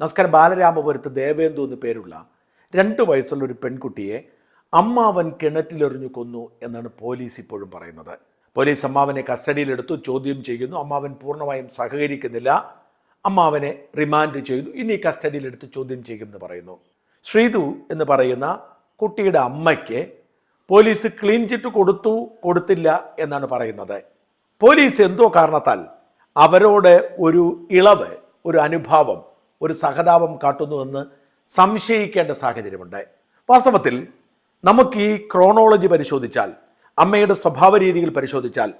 നമസ്കാരം. ബാലരാമപുരത്ത് ദേവേന്ദു എന്ന് പേരുള്ള രണ്ട് വയസ്സുള്ള ഒരു പെൺകുട്ടിയെ അമ്മാവൻ കിണറ്റിലെറിഞ്ഞു കൊന്നു എന്നാണ് പോലീസ് ഇപ്പോഴും പറയുന്നത്. പോലീസ് അമ്മാവനെ കസ്റ്റഡിയിലെടുത്തു ചോദ്യം ചെയ്യുന്നു. അമ്മാവൻ പൂർണമായും സഹകരിക്കുന്നില്ല. അമ്മാവനെ റിമാൻഡ് ചെയ്തു. ഇനി കസ്റ്റഡിയിലെടുത്ത് ചോദ്യം ചെയ്യുമെന്ന് പറയുന്നു. ശ്രീതു എന്ന് പറയുന്ന കുട്ടിയുടെ അമ്മയ്ക്ക് പോലീസ് ക്ലീൻ ചിറ്റ് കൊടുത്തു കൊടുത്തില്ല എന്നാണ് പറയുന്നത്. പോലീസ് എന്തോ കാരണത്താൽ അവരോട് ഒരു ഇളവ് ഒരു അനുഭാവം ഒരു സഹതാപം കാട്ടുന്നുവെന്ന് സംശയിക്കേണ്ട സാഹചര്യമുണ്ട് വാസ്തവത്തിൽ നമുക്ക് ഈ ക്രോണോളജി പരിശോധിച്ചാൽ അമ്മയുടെ സ്വഭാവ രീതികൾ പരിശോധിച്ചാൽ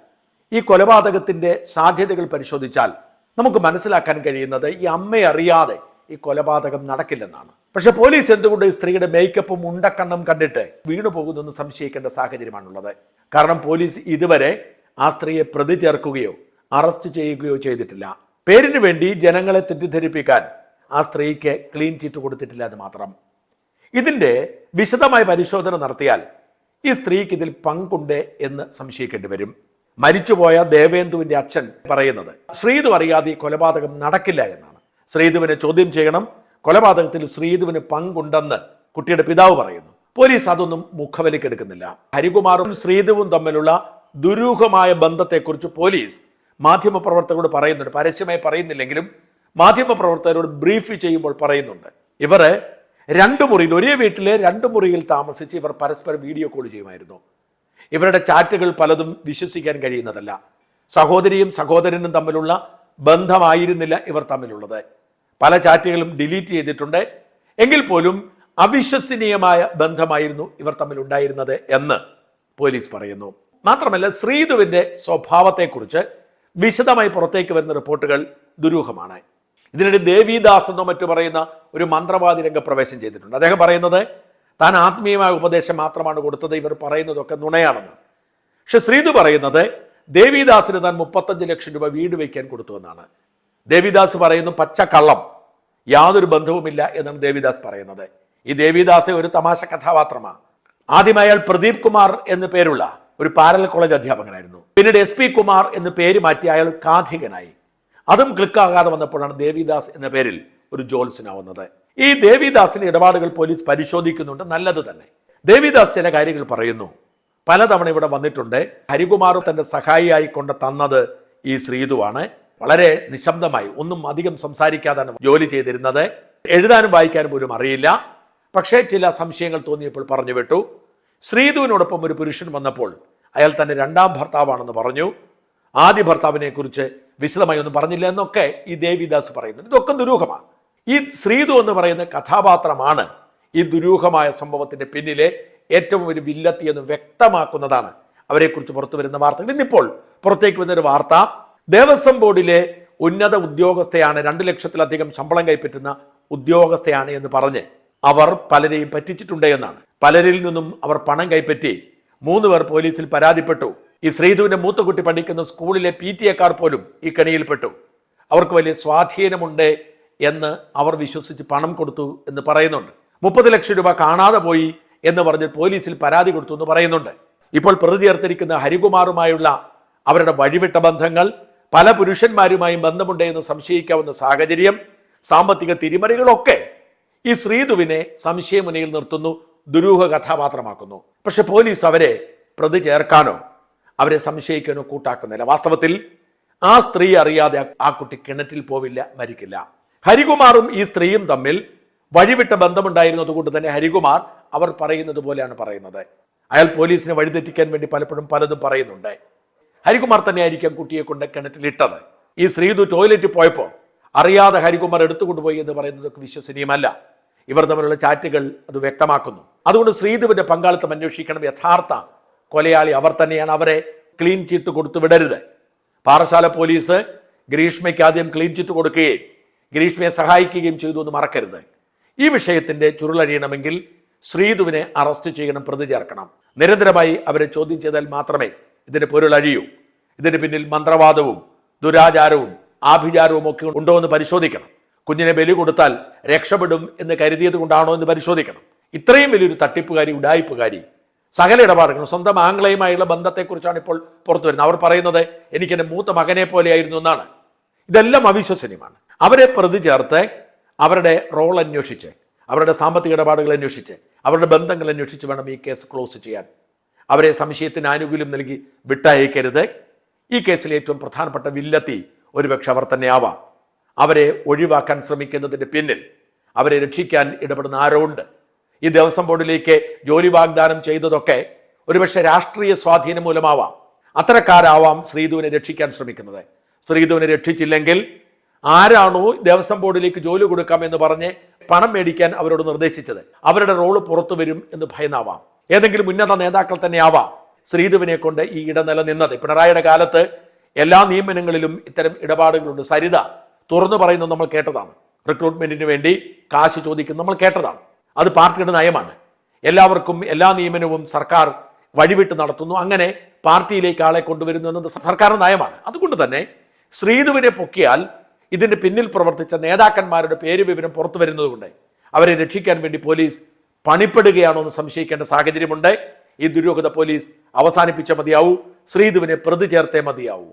ഈ കൊലപാതകത്തിന്റെ സാധ്യതകൾ പരിശോധിച്ചാൽ നമുക്ക് മനസ്സിലാക്കാൻ കഴിയുന്നത് ഈ അമ്മയെ അറിയാതെ ഈ കൊലപാതകം നടക്കില്ലെന്നാണ്. പക്ഷെ പോലീസ് എന്തുകൊണ്ട് ഈ സ്ത്രീയുടെ മേക്കപ്പും ഉണ്ടക്കണ്ണും കണ്ടിട്ട് വീണു പോകുന്നെന്ന് സംശയിക്കേണ്ട സാഹചര്യമാണുള്ളത്? കാരണം പോലീസ് ഇതുവരെ ആ സ്ത്രീയെ പ്രതി ചേർക്കുകയോ അറസ്റ്റ് ചെയ്യുകയോ ചെയ്തിട്ടില്ല. പേരിനു വേണ്ടി ജനങ്ങളെ തെറ്റിദ്ധരിപ്പിക്കാൻ ആ സ്ത്രീക്ക് ക്ലീൻ ചീറ്റ് കൊടുത്തിട്ടില്ല എന്ന് മാത്രം. ഇതിന്റെ വിശദമായ പരിശോധന നടത്തിയാൽ ഈ സ്ത്രീക്ക് ഇതിൽ പങ്കുണ്ട് എന്ന് സംശയിക്കേണ്ടി വരും. മരിച്ചുപോയ ദേവേന്ദുവിന്റെ അച്ഛൻ പറയുന്നത് ശ്രീതു അറിയാതെ കൊലപാതകം നടക്കില്ല എന്നാണ്. ശ്രീതുവിനെ ചോദ്യം ചെയ്യണം. കൊലപാതകത്തിൽ ശ്രീതുവിന് പങ്കുണ്ടെന്ന് കുട്ടിയുടെ പിതാവ് പറയുന്നു. പോലീസ് അതൊന്നും മുഖവലിക്കെടുക്കുന്നില്ല ഹരികുമാറും ശ്രീതുവും തമ്മിലുള്ള ദുരൂഹമായ ബന്ധത്തെക്കുറിച്ച് പോലീസ് മാധ്യമപ്രവർത്തകരോട് പറയുന്നുണ്ട്. പരസ്യമായി പറയുന്നില്ലെങ്കിലും മാധ്യമപ്രവർത്തകരോട് ബ്രീഫ് ചെയ്യുമ്പോൾ പറയുന്നുണ്ട്. ഇവർ രണ്ട് മുറിയിൽ ഒരേ വീട്ടിലെ രണ്ട് മുറിയിൽ താമസിച്ച് ഇവർ പരസ്പരം വീഡിയോ കോൾ ചെയ്യുമായിരുന്നു. ഇവരുടെ ചാറ്റുകൾ പലതും വിശ്വസിക്കാൻ കഴിയുന്നതല്ല. സഹോദരിയും സഹോദരനും തമ്മിലുള്ള ബന്ധമായിരുന്നില്ല ഇവർ തമ്മിലുള്ളത്. പല ചാറ്റുകളും ഡിലീറ്റ് ചെയ്തിട്ടുണ്ട്. എങ്കിൽ പോലും അവിശ്വസനീയമായ ബന്ധമായിരുന്നു ഇവർ തമ്മിൽ ഉണ്ടായിരുന്നത് എന്ന് പോലീസ് പറയുന്നു. മാത്രമല്ല ശ്രീധുവിന്റെ സ്വഭാവത്തെക്കുറിച്ച് വിശദമായി പുറത്തേക്ക് വരുന്ന റിപ്പോർട്ടുകൾ ദുരൂഹമാണ്. ഇതിനിടെ ദേവിദാസ് എന്നോ മറ്റു പറയുന്ന ഒരു മന്ത്രവാദി രംഗപ്രവേശം ചെയ്തിട്ടുണ്ട്. അദ്ദേഹം പറയുന്നത് താൻ ആത്മീയമായ ഉപദേശം മാത്രമാണ് കൊടുത്തത് ഇവർ പറയുന്നതൊക്കെ നുണയാണെന്ന്. പക്ഷെ ശ്രീതു പറയുന്നത് ദേവിദാസിന് താൻ മുപ്പത്തഞ്ച് ലക്ഷം രൂപ വീട് വയ്ക്കാൻ കൊടുത്തുവെന്നാണ് ദേവിദാസ് പറയുന്നു പച്ച കള്ളം. യാതൊരു ബന്ധവുമില്ല എന്നാണ് ദേവിദാസ് പറയുന്നത്. ഈ ദേവിദാസ് ഒരു തമാശ കഥാപാത്രമാണ് ആദ്യം അയാൾ പ്രദീപ് കുമാർ എന്ന് പേരുള്ള ഒരു പാരലൽ കോളേജ് അധ്യാപകനായിരുന്നു. പിന്നീട് എസ് പി കുമാർ എന്ന് പേര് മാറ്റി അയാൾ കാഥികനായി അതും ക്ലിക്കാകാതെ വന്നപ്പോഴാണ് ദേവിദാസ് എന്ന പേരിൽ ഒരു ജോത്സ്യനാവുന്നത്. ഈ ദേവിദാസിന്റെ ഇടപാടുകൾ പോലീസ് പരിശോധിക്കുന്നുണ്ട്. നല്ലത് തന്നെ. ദേവിദാസ് ചില കാര്യങ്ങൾ പറയുന്നു. പലതവണ ഇവിടെ വന്നിട്ടുണ്ട്. ഹരികുമാർ തന്റെ സഹായിയായി കൊണ്ട് തന്നത് ഈ ശ്രീതുവാണ്. വളരെ നിശബ്ദമായി ഒന്നും അധികം സംസാരിക്കാതാണ് ജോലി ചെയ്തിരുന്നത്. എഴുതാനും വായിക്കാനും പോലും അറിയില്ല. പക്ഷേ ചില സംശയങ്ങൾ തോന്നിയപ്പോൾ പറഞ്ഞു വിട്ടു. ശ്രീധുവിനോടൊപ്പം ഒരു പുരുഷൻ വന്നപ്പോൾ അയാൾ തന്റെ രണ്ടാം ഭർത്താവാണെന്ന് പറഞ്ഞു. ആദ്യ ഭർത്താവിനെ കുറിച്ച് വിശദമായി ഒന്നും പറഞ്ഞില്ല എന്നൊക്കെ ഈ ദേവിദാസ് പറയുന്നുണ്ട്. ഇതൊക്കെ ദുരൂഹമാണ്. ഈ ശ്രീതു എന്ന് പറയുന്ന കഥാപാത്രമാണ് ഈ ദുരൂഹമായ സംഭവത്തിന്റെ പിന്നിലെ ഏറ്റവും ഒരു വില്ലത്തി എന്ന് വ്യക്തമാക്കുന്നതാണ്. അവരെക്കുറിച്ച് പുറത്തു വരുന്ന വാർത്തകൾ. ഇന്നിപ്പോൾ പുറത്തേക്ക് വരുന്നൊരു വാർത്ത. ദേവസ്വം ബോർഡിലെ ഉന്നത ഉദ്യോഗസ്ഥയാണ് രണ്ട് ലക്ഷത്തിലധികം ശമ്പളം കൈപ്പറ്റുന്ന ഉദ്യോഗസ്ഥയാണ് എന്ന് പറഞ്ഞ് അവർ പലരെയും പറ്റിച്ചിട്ടുണ്ട് എന്നാണ്. പലരിൽ നിന്നും അവർ പണം കൈപ്പറ്റി മൂന്ന് പേർ പോലീസിൽ പരാതിപ്പെട്ടു. ഈ ശ്രീധുവിന്റെ മൂത്തുകുട്ടി പഠിക്കുന്ന സ്കൂളിലെ പി ടി എക്കാർ പോലും ഈ കെണിയിൽപ്പെട്ടു. അവർക്ക് വലിയ സ്വാധീനമുണ്ട് എന്ന് അവർ വിശ്വസിച്ച് പണം കൊടുത്തു എന്ന് പറയുന്നുണ്ട്. മുപ്പത് ലക്ഷം രൂപ കാണാതെ പോയി എന്ന് പറഞ്ഞ് പോലീസിൽ പരാതി കൊടുത്തു എന്ന് പറയുന്നുണ്ട്. ഇപ്പോൾ പ്രതി ചേർത്തിരിക്കുന്ന ഹരികുമാറുമായുള്ള അവരുടെ വഴിവിട്ട ബന്ധങ്ങൾ പല പുരുഷന്മാരുമായും ബന്ധമുണ്ട് എന്ന് സംശയിക്കാവുന്ന സാഹചര്യം സാമ്പത്തിക തിരിമറികളൊക്കെ ഈ ശ്രീധുവിനെ സംശയമുനയിൽ നിർത്തുന്നു ദുരൂഹ കഥാപാത്രമാക്കുന്നു. പക്ഷെ പോലീസ് അവരെ പ്രതി ചേർക്കാനോ അവരെ സംശയിക്കാനോ കൂട്ടാക്കുന്നില്ല. വാസ്തവത്തിൽ ആ സ്ത്രീ അറിയാതെ ആ കുട്ടി കിണറ്റിൽ പോവില്ല മരിക്കില്ല. ഹരികുമാറും ഈ സ്ത്രീയും തമ്മിൽ വഴിവിട്ട ബന്ധമുണ്ടായിരുന്നത് കൊണ്ട് തന്നെ ഹരികുമാർ അവർ പറയുന്നത് പോലെയാണ് പറയുന്നത്. അയാൾ പോലീസിനെ വഴിതെറ്റിക്കാൻ വേണ്ടി പലപ്പോഴും പലതും പറയുന്നുണ്ട്. ഹരികുമാർ തന്നെയായിരിക്കാം കുട്ടിയെ കൊണ്ട് കിണറ്റിലിട്ടത് ഈ ശ്രീധു ടോയ്ലറ്റിൽ പോയപ്പോൾ അറിയാതെ ഹരികുമാർ എടുത്തുകൊണ്ടുപോയി എന്ന് പറയുന്നതൊക്കെ വിശ്വസനീയമല്ല. ഇവർ തമ്മിലുള്ള ചാറ്റുകൾ അത് വ്യക്തമാക്കുന്നു. അതുകൊണ്ട് ശ്രീധുവിന്റെ പങ്കാളിത്തം അന്വേഷിക്കണം യഥാർത്ഥ കൊലയാളി അവർ തന്നെയാണ് അവരെ ക്ലീൻ ചിറ്റ് കൊടുത്തു വിടരുത്. പാറശാല പോലീസ് ഗ്രീഷ്മയ്ക്ക് ആദ്യം ക്ലീൻ ചിറ്റ് കൊടുക്കുകയും ഗ്രീഷ്മയെ സഹായിക്കുകയും ചെയ്തു എന്ന് മറക്കരുത്. ഈ വിഷയത്തിന്റെ ചുരുളഴിയണമെങ്കിൽ ശ്രീധുവിനെ അറസ്റ്റ് ചെയ്യണം പ്രതി ചേർക്കണം. നിരന്തരമായി അവരെ ചോദ്യം ചെയ്താൽ മാത്രമേ ഇതിന്റെ പൊരുളഴിയൂ ഇതിന് പിന്നിൽ മന്ത്രവാദവും ദുരാചാരവും ആഭിചാരവും ഒക്കെ ഉണ്ടോ എന്ന് പരിശോധിക്കണം. കുഞ്ഞിനെ ബലി കൊടുത്താൽ രക്ഷപ്പെടും എന്ന് കരുതിയത് കൊണ്ടാണോ എന്ന് പരിശോധിക്കണം. ഇത്രയും വലിയൊരു തട്ടിപ്പുകാരി ഉടായിപ്പുകാരി സകല ഇടപാടുകളും സ്വന്തം ആംഗ്ലയുമായുള്ള ബന്ധത്തെക്കുറിച്ചാണ് ഇപ്പോൾ പുറത്തു വരുന്നത്. അവർ പറയുന്നത് എനിക്ക് എന്റെ മൂത്ത മകനെ പോലെയായിരുന്നു എന്നാണ്. ഇതെല്ലാം അവിശ്വസനീയമാണ്. അവരെ പ്രതി ചേർത്ത് അവരുടെ റോൾ അന്വേഷിച്ച് അവരുടെ സാമ്പത്തിക ഇടപാടുകൾ അന്വേഷിച്ച് അവരുടെ ബന്ധങ്ങൾ അന്വേഷിച്ച് വേണം ഈ കേസ് ക്ലോസ് ചെയ്യാൻ. അവരെ സംശയത്തിന് ആനുകൂല്യം നൽകി വിട്ടയക്കരുത്. ഈ കേസിലെ ഏറ്റവും പ്രധാനപ്പെട്ട വില്ലത്തി ഒരുപക്ഷെ അവർ തന്നെ ആവാം അവരെ ഒഴിവാക്കാൻ ശ്രമിക്കുന്നതിന്റെ പിന്നിൽ അവരെ രക്ഷിക്കാൻ ഇടപെടുന്ന ആരോ ഉണ്ട്. ഈ ദേവസ്വം ബോർഡിലേക്ക് ജോലി വാഗ്ദാനം ചെയ്തതൊക്കെ ഒരുപക്ഷെ രാഷ്ട്രീയ സ്വാധീനം മൂലമാവാം. അത്തരക്കാരാവാം ശ്രീധുവിനെ രക്ഷിക്കാൻ ശ്രമിക്കുന്നത്. ശ്രീധുവിനെ രക്ഷിച്ചില്ലെങ്കിൽ ആരാണോ ദേവസ്വം ബോർഡിലേക്ക് ജോലി കൊടുക്കാം എന്ന് പറഞ്ഞ് പണം മേടിക്കാൻ അവരോട് നിർദ്ദേശിച്ചത്. അവരുടെ റോൾ പുറത്തു വരും എന്ന് ഭയന്നാവാം. ഏതെങ്കിലും ഉന്നത നേതാക്കൾ തന്നെ ആവാം ശ്രീധുവിനെ കൊണ്ട് ഈ ഇടനില നിന്നത് പിണറായിയുടെ കാലത്ത് എല്ലാ നിയമനങ്ങളിലും ഇത്തരം ഇടപാടുകളുണ്ട്. സരിത തുറന്നു പറയുന്നത് നമ്മൾ കേട്ടതാണ്. റിക്രൂട്ട്മെന്റിന് വേണ്ടി കാശ് ചോദിക്കുന്നത് നമ്മൾ കേട്ടതാണ്. അത് പാർട്ടിയുടെ നയമാണ്. എല്ലാവർക്കും എല്ലാ നിയമനവും സർക്കാർ വഴിവിട്ട് നടത്തുന്നു. അങ്ങനെ പാർട്ടിയിലേക്ക് ആളെ കൊണ്ടുവരുന്നു എന്നത് സർക്കാരിന്റെ നയമാണ്. അതുകൊണ്ട് തന്നെ ശ്രീധുവിനെ പൊക്കിയാൽ ഇതിന് പിന്നിൽ പ്രവർത്തിച്ച നേതാക്കന്മാരുടെ പേര് വിവരം പുറത്തു വരുന്നതുകൊണ്ട് അവരെ രക്ഷിക്കാൻ വേണ്ടി പോലീസ് പണിപ്പെടുകയാണോ എന്ന് സംശയിക്കേണ്ട സാഹചര്യമുണ്ട്. ഈ ദുരൂഹത പോലീസ് അവസാനിപ്പിച്ച മതിയാവൂ. ശ്രീധുവിനെ പ്രതി ചേർത്തേ മതിയാവൂ.